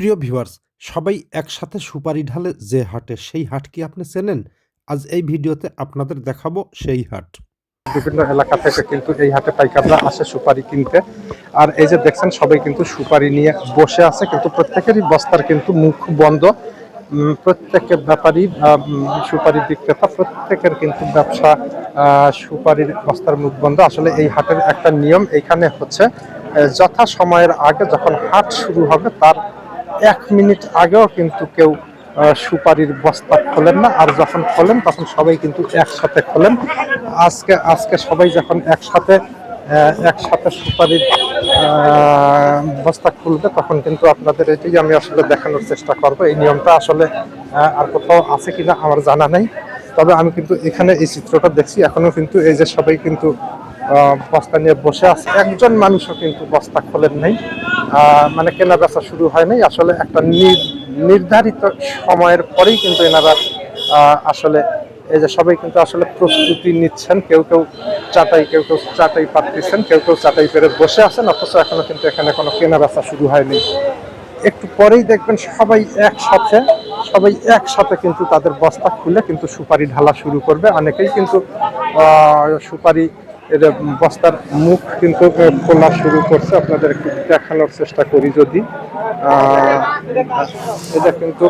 প্রিয় ভিউয়ার্স, সবাই একসাথে সুপারি ঢালে যে হাটে সেই হাট কি আপনি চেনেন? আজ এই ভিডিওতে আপনাদের দেখাবো সেই হাট। বিভিন্ন এলাকা থেকে কিন্তু এই হাটে পাইকাররা আসে সুপারি কিনতে। আর এই যে দেখছেন, সবাই কিন্তু সুপারি নিয়ে বসে আছে, কিন্তু প্রত্যেকেরই বস্তার কিন্তু মুখ বন্ধ। প্রত্যেকের ব্যাপারই সুপারি বিক্রেতা, প্রত্যেকের কিন্তু ব্যবসা সুপারির বস্তার মুখ বন্ধ। আসলে এই হাটের একটা নিয়ম এইখানে হচ্ছে যথা সময়ের আগে যখন হাট শুরু হবে, তার এক মিনিট আগেও কিন্তু কেউ সুপারির বস্তা খোলেন না। আর যখন খোলেন, তখন সবাই কিন্তু একসাথে খোলেন। আজকে আজকে সবাই যখন একসাথে একসাথে সুপারির বস্তা খুলবে, তখন কিন্তু আপনাদের এটাই আমি আসলে দেখানোর চেষ্টা করব। এই নিয়মটা আসলে আর কোথাও আছে কিনা আমার জানা নেই। তবে আমি কিন্তু এখানে এই চিত্রটা দেখছি। এখনও কিন্তু এই যে সবাই কিন্তু বস্তা নিয়ে বসে আছে। একজন মানুষও কিন্তু বস্তা খোলেন নাই। মানে কেনা বেচা শুরু হয় নাই আসলে একটা নির- নির্ধারিত সময়ের পরেই কিন্তু এনারা আসলে এই যে সবাই কিন্তু আসলে প্রস্তুতি নিচ্ছেন। কেউ কেউ চাটাই, কেউ কেউ চাটাই পাচ্ছেন কেউ কেউ চাটাই পেরে বসে আছেন, অথচ এখনও কিন্তু এখানে কোনো কেনা বেচা শুরু হয়নি। একটু পরেই দেখবেন সবাই একসাথে সবাই একসাথে কিন্তু তাদের বস্তা খুলে কিন্তু সুপারি ঢালা শুরু করবে। অনেকেই কিন্তু সুপারি এর বস্তার মুখ কিন্তু খোলা শুরু করছে। আপনাদের একটু দেখানোর চেষ্টা করি যদি। এটা কিন্তু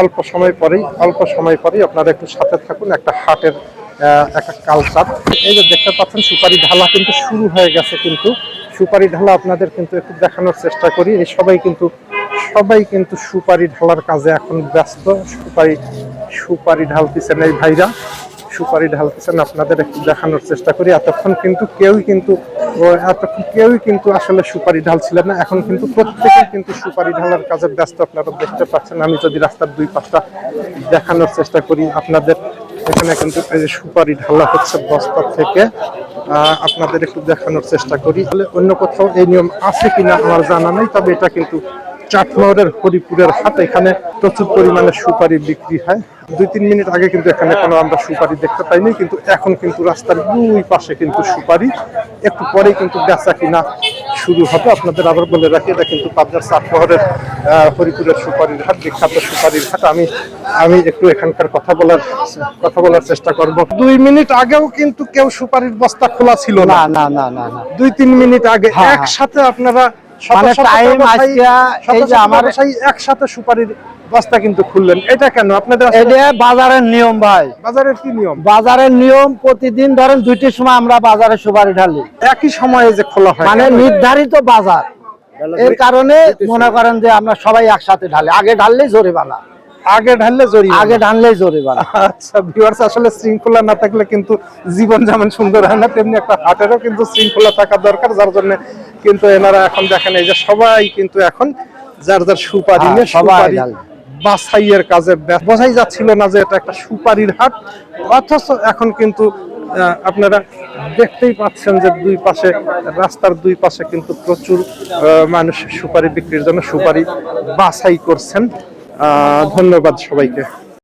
অল্প সময় পরেই, অল্প সময় পরেই আপনারা একটু সাথে থাকুন, একটা হাটের একটা কালচার এই যে দেখতে পাচ্ছেন, সুপারি ঢালা কিন্তু শুরু হয়ে গেছে কিন্তু। সুপারি ঢালা আপনাদের কিন্তু একটু দেখানোর চেষ্টা করি। এই সবাই কিন্তু সবাই কিন্তু সুপারি ঢালার কাজে এখন ব্যস্ত। সুপারি সুপারি ঢালতেছেন এই ভাইরা। সুপারি ঢালতেছেন, আপনাদের একটু দেখানোর চেষ্টা করি। এতক্ষণ কিন্তু কেউই কিন্তু এতক্ষণ কেউই কিন্তু আসলে সুপারি ঢালছিলেন না। এখন কিন্তু প্রত্যেকেই কিন্তু সুপারি ঢালার কাজে ব্যস্ত। আপনারা দেখতে পাচ্ছেন, আমি যদি রাস্তার দুই পাশটা দেখানোর চেষ্টা করি, আপনাদের এখানে কিন্তু এই যে সুপারি ঢালা হচ্ছে বস্তা থেকে আপনাদের একটু দেখানোর চেষ্টা করি। তাহলে অন্য কোথাও এই নিয়ম আছে কিনা আমার জানা নেই, তবে এটা কিন্তু চাটমোহরের হরিপুরের হাট এখানে প্রচুর পরিমাণে সুপারি বিক্রি হয়। দুই তিন মিনিট আগে কিন্তু এখানে কোনো আমরা সুপারি দেখতে পাইনি কিন্তু এখন কিন্তু রাস্তার দুই পাশে কিন্তু সুপারি। একটু পরেই কিন্তু বেচা কিনা শুরু হবে। আপনাদের আবার বলে রাখি এটা কিন্তু পাবনার চাটমোহরের হরিপুরের সুপারির হাট বিখ্যাত সুপারির হাট। আমি আমি একটু এখানকার কথা বলার কথা বলার চেষ্টা করব। দুই মিনিট আগেও কিন্তু কেউ সুপারির বস্তা খোলা ছিল না। না না না না দুই তিন মিনিট আগে হ্যাঁ, একসাথে আপনারা মানে টাইম আজকে এই যে আমার- সেই একসাথে সুপারির বস্তা কিন্তু খুললেন। এটা কেন? আপনাদের এটা বাজারের নিয়ম ভাই। বাজারের কি নিয়ম? বাজারের নিয়ম প্রতিদিন ধরেন দুইটির সময় আমরা বাজারে সুপারি ঢালি। একই সময়ে যে খোলা হয়। মানে নির্ধারিত বাজার। এর কারণে মনে করেন যে আমরা সবাই একসাথে ঢালি। আগে ঢাললেই জরিমানা। আগে ঢাললে জরি আগে ঢাললেই জরিমানা। আচ্ছা ভিউয়ার্স আসলে শৃঙ্খলা না থাকলে কিন্তু জীবন যেমন সুন্দর হয় না তেমনি একটা হাটেরও কিন্তু শৃঙ্খলা থাকা দরকার যার জন্য কিন্তু এনারা এখন দেখেন এই যে সবাই কিন্তু এখন যার যার সুপারি হ্যাঁ, নিয়ে সবাই সুপারি বাছাইয়ের কাজে। বোঝাই যাচ্ছিল না যে এটা একটা সুপারির হাট অথচ এখন কিন্তু আপনারা দেখতেই পাচ্ছেন যে দুই পাশে রাস্তার দুই পাশে কিন্তু প্রচুর আহ, মানুষ সুপারি বিক্রির জন্য সুপারি বাছাই করছেন। ধন্যবাদ সবাইকে।